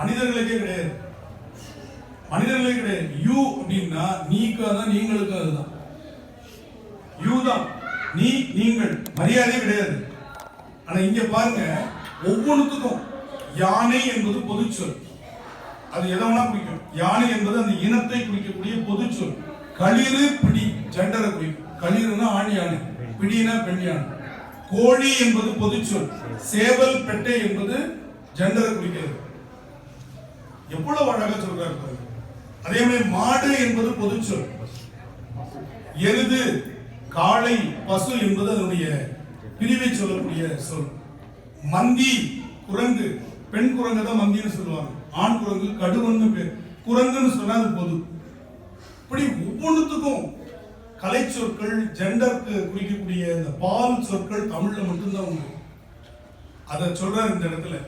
மனிதர்களுக்கே கிடையாது. மனிதர்களே கிடையாது. யூ அப்படின்னா நீக்கு தான் நீங்களுக்கு அதுதான் யூ தான். நீ நீங்கள். மரியாதை கிடையாது. ஆனா இங்க பாருங்க ஒவ்வொன்றுத்துக்கும் யானை என்பது பொதுச்சொல் அது எதை வேணா குறிக்கும். யானை என்பது அந்த இனத்தை குறிக்கக்கூடிய பொதுச்சொல் களிறு பிடி ஜெண்டரை குறிக்கும். களிறுனா ஆண் யானை. பிடினா பெண் யானை. கோழி என்பது பொதுச்சொல் சேவல் பெட்டை என்பது ஜெண்டரை குறிக்கிறது. எவ்வளவு அழகா சொல்றாரு பாருங்க. அதே மாதிரி மாடு என்பது பொது சொல். எருது காளை பசு என்பது அதனுடைய பிரிவை சொல்லக்கூடிய சொல். மந்தி குரங்கு. பெண் குரங்கு தான் மந்தின்னு சொல்லுவாங்க. ஆண் குரங்கு கடுவன்னு பேர் குரங்குன்னு சொன்னா அது பொது. இப்படி ஒவ்வொன்றுத்துக்கும் கலை சொற்கள் ஜெண்டருக்கு குறிக்கக்கூடிய இந்த பால் சொற்கள் தமிழ்ல மட்டும்தான் உண்டு. அதை சொல்றாரு இந்த இடத்துல.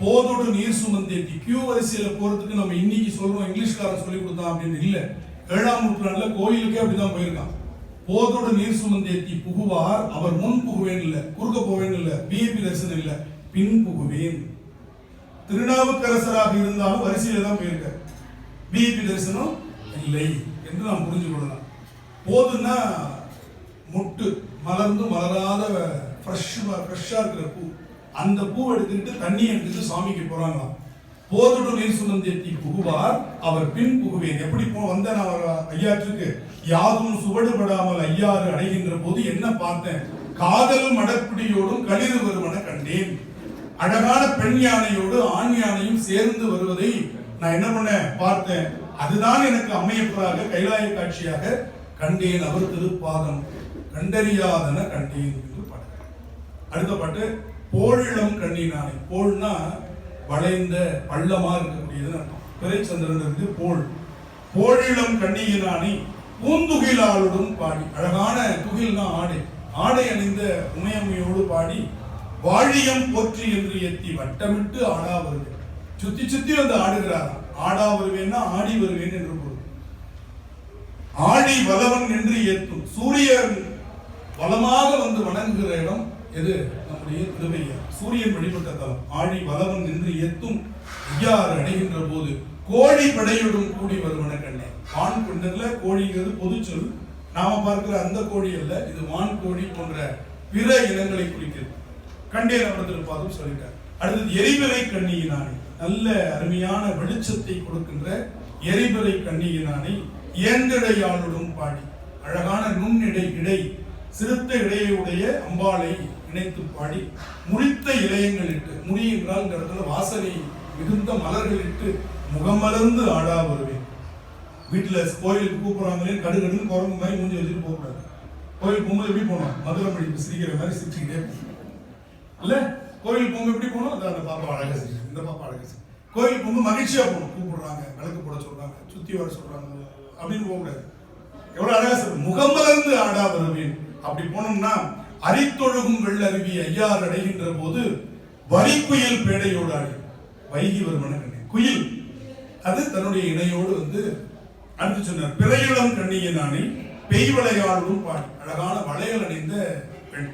போதோடு நீர் சுமந்தேத்தி கியூ வரிசையில் போறதுக்கு நம்ம இன்னைக்கு சொல்றோம் இங்கிலீஷ்காரன் சொல்லி கொடுத்தான் அப்படின்னு இல்லை. ஏழாம் நூற்றாண்டுல கோயிலுக்கே அப்படிதான் போயிருக்கான். போதோடு நீர் சுமந்தேத்தி புகுவார். அவர் முன் புகுவேன் இல்லை குறுக்க போவேன் இல்லை பிஏபி தரிசனம் இல்லை பின் புகுவேன். திருநாவுக்கரசராக இருந்தாலும் வரிசையில தான் போயிருக்கார். பிஏபி தரிசனம் இல்லை என்று நாம் புரிஞ்சு கொள்ளலாம். போதுன்னா முட்டு மலர்ந்து மலராத ஃப்ரெஷ் ஃப்ரெஷ்ஷாக இருக்கிற பூ. அந்த பூ எடுத்துக்கிட்டு தண்ணி எடுத்துட்டு சாமிக்கு போறாங்களாம். போதுடு நீர் சுமந்தேத்தி புகுவார். அவர் பின் புகுவேன். எப்படி போ வந்த நான் அவர் ஐயாற்றுக்கு. யாதும் சுவடுபடாமல் ஐயாறு அடைகின்ற போது என்ன பார்த்தேன்? காதல் மடப்பிடியோடும் களிறு வருவன கண்டேன். அழகான பெண் யானையோடு ஆண் யானையும் சேர்ந்து வருவதை நான் என்ன பண்ணேன் பார்த்தேன். அதுதான் எனக்கு அமையப்படாக கைலாய காட்சியாக கண்டேன். அவர் திருப்பாதம். கண்டறியாதன கண்டேன் என்று பாடுகிறார் அடுத்த பாட்டு. போழிளம் கண்ணினானை போல்னா வளைந்த பள்ளமா இருக்கக்கூடியது பிறைச்சந்திரன் இருந்து போல். போழிளம் கண்ணியினானை பூந்துகிலாளுடன் பாடி. அழகான துகில்னா ஆடை. ஆடை அணிந்த உமையம்மையோடு பாடி வாழியம் போற்றி என்று எத்தி வட்டமிட்டு ஆடா வருவேன். சுத்தி சுத்தி வந்து ஆடுகிறாராம் ஆடா வருவேன்னா ஆடி வருவேன் என்று பொருள். ஆடி வலவன் என்று ஏத்தும். சூரியன் பலமாக வந்து வணங்குகிற இடம் எது? அப்படியே திருவையா சூரியன் வழிபட்ட தலம் ஆழி வளவன் நின்று எத்தும் ஐயாறு அடைகின்ற போது கோழி படையுடன் கூடி வருவன கண்ணே. வான் கொண்டதுல கோழிங்கிறது பொதுச்சொல் நாம பார்க்கிற அந்த கோழி அல்ல இது வான் கோழி போன்ற பிற இனங்களை குறிக்கிறது. கண்டேன் பார்த்து சொல்லிட்டார். அடுத்தது எரிபிறை கண்ணியினானே நல்ல அருமையான வெளிச்சத்தை கொடுக்கின்ற எரிபிறை கண்ணியினானை இயந்திடையாளுடன் பாடி அழகான நுண்ணிடை இடை சிறுத்த இடையுடைய அம்பாளை இணைத்து பாடி முறித்த இலையங்கள் இட்டு முறி என்றால் இந்த இடத்துல வாசனை மிகுந்த மலர்கள் இட்டு முகமலர்ந்து ஆடா வருவேன். வீட்டில் கோயிலுக்கு கூப்பிடுறாங்களே கடுகடுன்னு குரங்கு மாதிரி மூஞ்சி வச்சுட்டு போகக்கூடாது. கோயில் போகும்போது எப்படி போனோம் மதுரை படிப்பு சிரிக்கிற மாதிரி சிரிச்சுக்கிட்டே போகணும். இல்ல? கோயில் போகும்போது எப்படி போகணும் அந்த பாப்பா அழகா சிரிக்கும் இந்த பாப்பா அழகா சிரிக்கும் கோயில் போகும்போது மகிழ்ச்சியா போகணும். கூப்பிடுறாங்க விளக்கு போட சொல்றாங்க சுத்தி வர சொல்றாங்க அப்படின்னு போகக்கூடாது. எவ்வளவு அழகா சொல்ற முகமலர்ந்து ஆடா வருவேன். அப்படி போனோம்னா அரித்தொழுகும் வெள்ளருவி ஐயாறு அடைகின்ற போது வரிக்குயில் பேடையோடு ஆடி வைகி வருமன கண்ணே. குயில். அது தன்னுடைய இணையோடு வந்து அடுத்து சொன்னார் பிறையுளம் கண்ணியனானை பெய் வளையாளும் பாடி. அழகான வளையல் அணிந்த பெண்.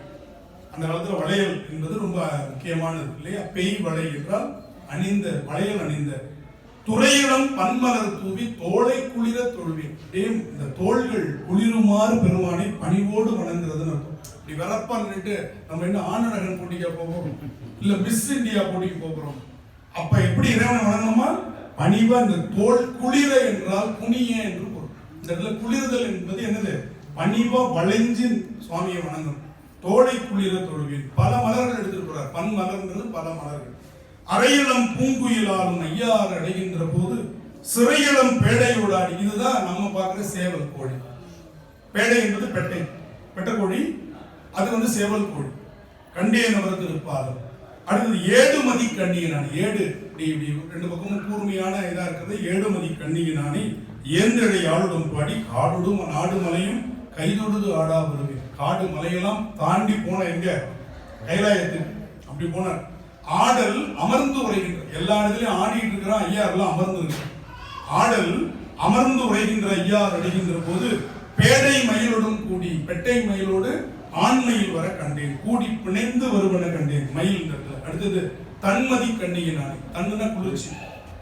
அந்த காலத்தில் வளையல் என்பது ரொம்ப முக்கியமானது இல்லையா? பெய் வளை என்றால் அணிந்த வளையல் அணிந்த துறையிடம் பன்மலர் தூவி தோலை குளிர தொழுவி. இந்த தோள்கள் குளிருமாறு பெருமானை பணிவோடு வணங்குறதுன்னு அர்த்தம். இப்படி வரப்பா நம்ம என்ன ஆனழகன் போட்டிக்கா போகிறோம் இல்ல மிஸ் இந்தியா போட்டிக்கு போகிறோம் அப்ப எப்படி இறைவனை வணங்கணுமா? பணிவா இந்த தோல் குளிர என்றால் குனிய என்று பொருள். இந்த இடத்துல குளிர்தல் என்பது என்னது? பணிவா வளைஞ்சு சுவாமியை வணங்கணும். தோலை குளிர தொழுவேன் பல மலர்கள் எடுத்துட்டு போறார். பன் மலர்ன்றது பல மலர்கள். அரையிளம் பூங்குயிலாலும் ஐயாறு அடைகின்ற போது சிறையிளம் பேடையோடாடி இதுதான் நம்ம பார்க்குற சேவல் கோழி. பேடை என்பது பெட்டை. பெட்டை கோழி அது வந்து சேவல் கோழி. கண்டிய அவரது இருப்பாதம் அடுத்தது ஏடுமதி கண்ணியனானி ஏடு இப்படி இப்படி ரெண்டு பக்கமும் கூர்மையான இதாக இருக்கிறது. ஏடுமதி கண்ணியனானி ஏந்திரடை ஆளுடும் பாடி காடுடும் நாடு மலையும் கைதொடுது ஆடா வருவேன் காடு மலையெல்லாம் தாண்டி போன எங்க? கைலாயத்துக்கு. அப்படி போனார். ஆடல் அமர்ந்து உரைகின்ற எல்லா இடத்துலையும் ஆடிட்டு இருக்கிற ஐயா எல்லாம் அமர்ந்து இருக்கிறான் ஆடல் அமர்ந்து உரைகின்ற ஐயார் அடைகின்ற போது பேடை மயிலுடன் கூடி பெட்டை மயிலோடு ஆண்மையில் வர கண்டேன் கூடி பிணைந்து வருவன கண்டேன். மயில் அடுத்தது தன்மதி கண்ணியினானே தன்னுனா குளிர்ச்சி.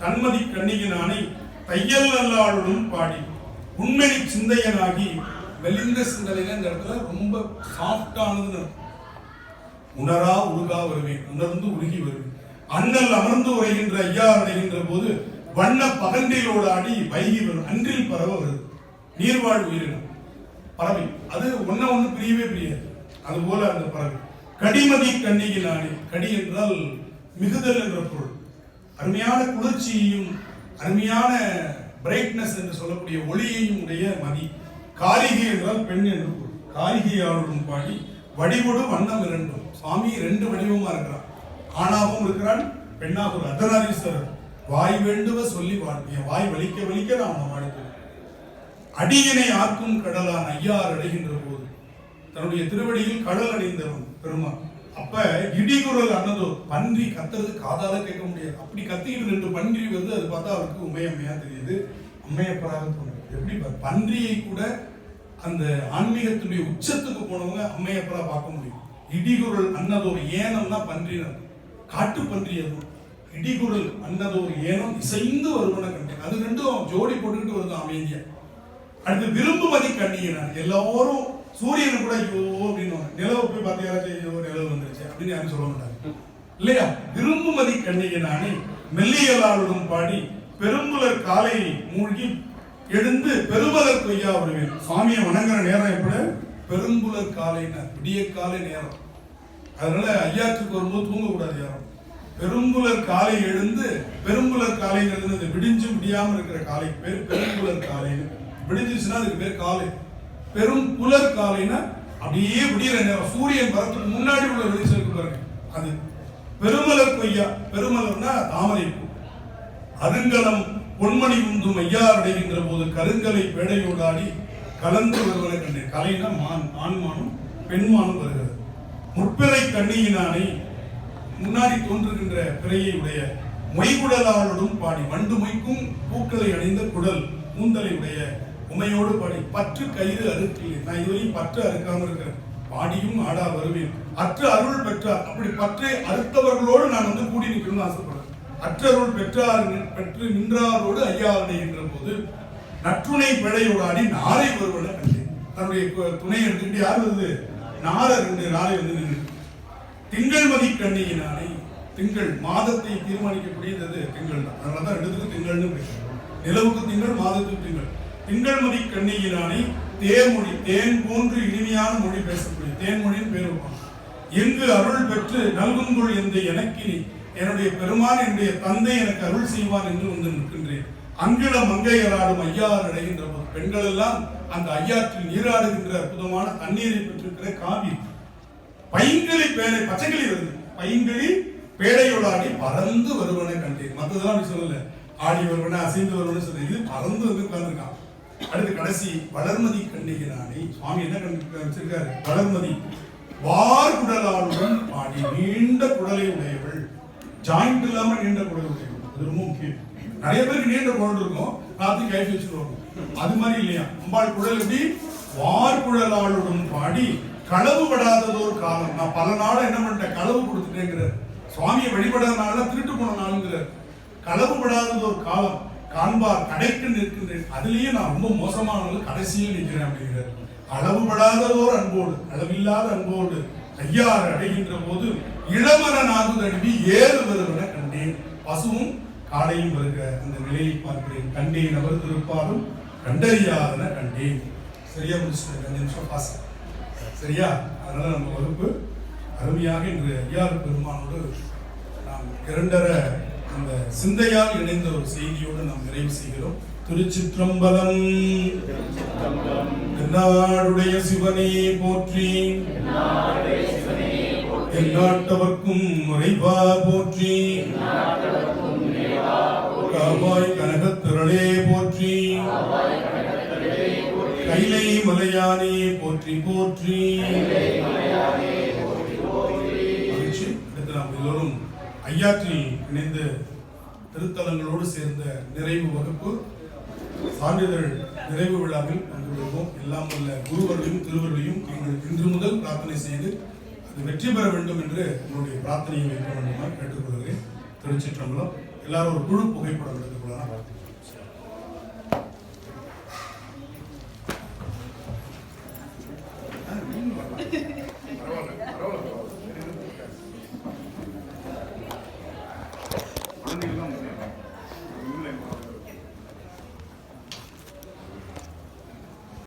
தன்மதி கண்ணியனானை தையல் நல்லாளுடன் பாடி உண்மை சிந்தையனாகி வெளிந்த சிந்தனையில இந்த இடத்துல ரொம்ப சாஃப்டானதுன்னு உணரா உருகா வருவேன் உணர்ந்து உருகி வருவேன். அண்ணல் அமர்ந்து உரைகின்ற ஐயா அடைகின்ற போது வண்ண பகண்டிலோட அடி வைகி வரும் அன்றில் பறவை வருது. நீர்வாழ் உயிரினம். பறவை. அது ஒன்ன ஒண்ணு பிரியவே பிரியாது. அது போல அந்த பறவை. கடிமதி கண்ணியினானே கடி என்றால் மிகுதல் என்ற பொருள். அருமையான குளிர்ச்சியையும் அருமையான பிரைட்னஸ் என்று சொல்லக்கூடிய ஒளியையும் உடைய மதி. காரிகை என்றால் பெண் என்று பொருள். காரிகையாளுடன் பாடி வடிவொடு வண்ணம் இரண்டும். சுவாமி ரெண்டு வடிவமா இருக்கிறான். ஆணாகவும் இருக்கிறான் பெண்ணாக ஒரு அர்த்தநாதீஸ்வரர் வாய் வேண்டுவ சொல்லி வாழ்விய வாய் வலிக்க வலிக்க நான் அவனை வாழ்த்துவேன் அடியனை ஆக்கும் கடலான் ஐயார் அடைகின்ற போது தன்னுடைய திருவடியில் கடல் அடைந்தவன் பெருமான். அப்ப இடிகுரல் அன்னதோ பன்றி கத்துறது காதால கேட்க முடியாது. அப்படி கத்திக்கிட்டு ரெண்டு பன்றி வந்து அது பார்த்தா அவருக்கு உமையம்மையா தெரியுது. அம்மையப்பராக தோணுது எப்படி பன்றியை கூட அந்த ஆன்மீகத்துடைய உச்சத்துக்கு போனவங்க அம்மையப்பரா பார்க்க முடியும். இடிகுரல் அன்னதோர் ஏனம்னா பன்றினம் காட்டு பன்றி அது. இடிகுரல் அன்னதோர் ஏனம் இசைந்து வருவன கண்டேன் அது ரெண்டும் ஜோடி போட்டுக்கிட்டு வருது அமைதியா. அடுத்து விரும்புமதி கண்ணியினான் எல்லாரும் சூரியன் கூட ஐயோ அப்படின்னு நிலவு போய் பார்த்தீங்களா ஐயோ நிலவு வந்துருச்சு அப்படின்னு யாரும் சொல்ல மாட்டாங்க. இல்லையா? விரும்புமதி கண்ணியினானே மெல்லியலாளுடன் பாடி பெரும்புலர் காலை மூழ்கி எழுந்து பெருமலர் கொய்யா வருவேன் சுவாமியை வணங்குற நேரம் எப்படி? பெரும்புலர் காலைனர் விடிய காலை நேரம். அதனால ஐயாத்துக்கு வரும்போது தூங்கக்கூடாது யாரும். பெரும்புலர் காலை எழுந்து பெரும்புலர் காலைங்கிறது இந்த விடிஞ்சு விடியாமல் இருக்கிற காலை பேர் பெரும்புலர் காலைன்னு. விடிஞ்சிச்சுன்னா அதுக்கு பேர் காலை. பெரும் புலர் காலைன்னா அப்படியே விடியற நேரம். சூரியன் வரத்துக்கு முன்னாடி உள்ள வெளிச்சலுக்கு பாருங்க. அது பெருமலர் கொய்யா. பெருமலர்னா தாமரை பூ. அருங்கலம் பொன்மணி உந்தும் ஐயா அடைகின்ற போது கருங்கலை பேடையோடாடி கலந்து வருவதை கண்டேன். கலைனா மான் ஆண்மானும் பெண்மானும் வருகிறது. முற்பிறை கண்ணியினானை முன்னாடி தோன்றுகின்ற பிறையை உடைய மொய்குடலாளுடன் பாடி வண்டு மொய்க்கும் பூக்களை அணிந்த குடல் கூந்தலை உடைய உமையோடு பாடி பற்று கயிறு அறுக்கில்லை நான் இதுவரையும் பற்று அறுக்காமல் இருக்கிறேன். பாடியும் ஆடா வருவேன். அற்று அருள் பெற்றார். அப்படி பற்றை அறுத்தவர்களோடு நான் வந்து கூடி நிற்கணும்னு ஆசைப்படுறேன். அற்றருள் பெற்றார் பெற்று நின்றாரோடு ஐயா என்ற போது நற்றுணை பிழையோடு நாரை ஒருவனை கண்டேன். தன்னுடைய துணை எடுத்துக்கிட்டு யார் வருது நாரர் ரெண்டு நாரை வந்து நின்று திங்கள் மதி கண்ணியினானே திங்கள் மாதத்தை தீர்மானிக்கக்கூடியது திங்கள் தான். அதனால தான் ரெண்டுத்துக்கும் திங்கள்னு பேர். நிலவுக்கு திங்கள் மாதத்துக்கு திங்கள். திங்கள் மதி கண்ணியினானை தேன்மொழி தேன் போன்று இனிமையான மொழி பேசக்கூடிய தேன்மொழின்னு பேர் வைப்பாங்க. எங்கு அருள் பெற்று நல்குங்குள் என்று எனக்கினி என்னுடைய பெருமான் என்னுடைய தந்தை எனக்கு அருள் செய்வான் என்று வந்து நிற்கின்றேன் அங்கிட மங்கையராடும் ஐயார் அடைகின்ற போது பெண்கள் எல்லாம் அந்த ஐயாற்றில் நீராடுகின்ற அற்புதமான தண்ணீரை பெற்றிருக்கிற காவி. பைங்கிளி பேரை பச்சைக்கிளி வருது. பைங்கிளி பேடையோடாடி பறந்து வருவனை கண்டேன். மற்றதெல்லாம் அப்படி சொல்லல. ஆடி வருவன அசைந்து வருவன சொல்ல இது பறந்து வந்து உட்கார்ந்துருக்கான். அடுத்து கடைசி வளர்மதி கண்டிகிறானே சுவாமி என்ன கண்டு வச்சிருக்காரு? வளர்மதி. வார் குடலாளுடன் பாடி நீண்ட குடலை உடையவள். ஜாயிண்ட் இல்லாமல் நீண்ட குடல் உடையவள். அது ரொம்ப முக்கியம். நிறைய பேருக்கு நீண்ட குழல் இருக்கும். ராத்திரி கைஃபி வச்சுருவாங்க. அது மாதிரி இல்லையா? அம்பாள் குழல் எப்படி? வார்குழலாளுடன் பாடி களவு படாததோர் காலம். நான் பல நாளாக என்ன பண்ணிட்டேன்? களவு கொடுத்துட்டேங்கிறார். சுவாமியை வழிபடாதனால திருட்டு போன நாளுங்கிறார். களவு படாததோர் காலம். காண்பார் கடைக்கு நிற்கின்றேன். அதுலயே நான் ரொம்ப மோசமானது கடைசியில் நிற்கிறேன் அப்படிங்கிறார். அளவுபடாததோர் அன்போடு அளவில்லாத அன்போடு ஐயாறு அடைகின்ற போது இளமரன் ஆகுதழுவி ஏறு வருவன கண்டேன். பசுவும் காளையும் வருக அந்த நிலையை பார்க்கிறேன். கண்டேன் அவர் திருப்பாலும் கண்டறியாதன கண்டேன் சரியா முடிச்சுட்டு அஞ்சு நிமிஷம் பாஸ் சரியா? அதனால நம்ம வகுப்பு அருமையாக இன்று ஐயாறு பெருமானோடு நாம் இரண்டரை அந்த சிந்தையால் இணைந்த ஒரு செய்தியோடு நாம் நிறைவு செய்கிறோம். திருச்சிற்றம்பலம். என்னாடுடைய சிவனே போற்றி. எந்நாட்டவர்க்கும் முறைவா போற்றி. காவாய் கனகத்திரளே போற்றி. கைலை மலையானே போற்றி போற்றி. அடுத்து நாம் எல்லோரும் ஐயாற்றில் இணைந்த திருத்தலங்களோடு சேர்ந்த நிறைவு வகுப்பு சான்றிதழ் நிறைவு விழாவில் பங்குபெறுவோம். எல்லாம் உள்ள குருவர்களையும் திருவர்களையும் நீங்கள் இன்று முதல் பிரார்த்தனை செய்து அது வெற்றி பெற வேண்டும் என்று என்னுடைய பிரார்த்தனையை வைக்க வேண்டுமா கேட்டுக்கொள்கிறேன். திருச்சிற்றம்பலம். எல்லாரும் ஒரு குழு புகைப்படம் எடுத்துக்கொள்ளலாம்.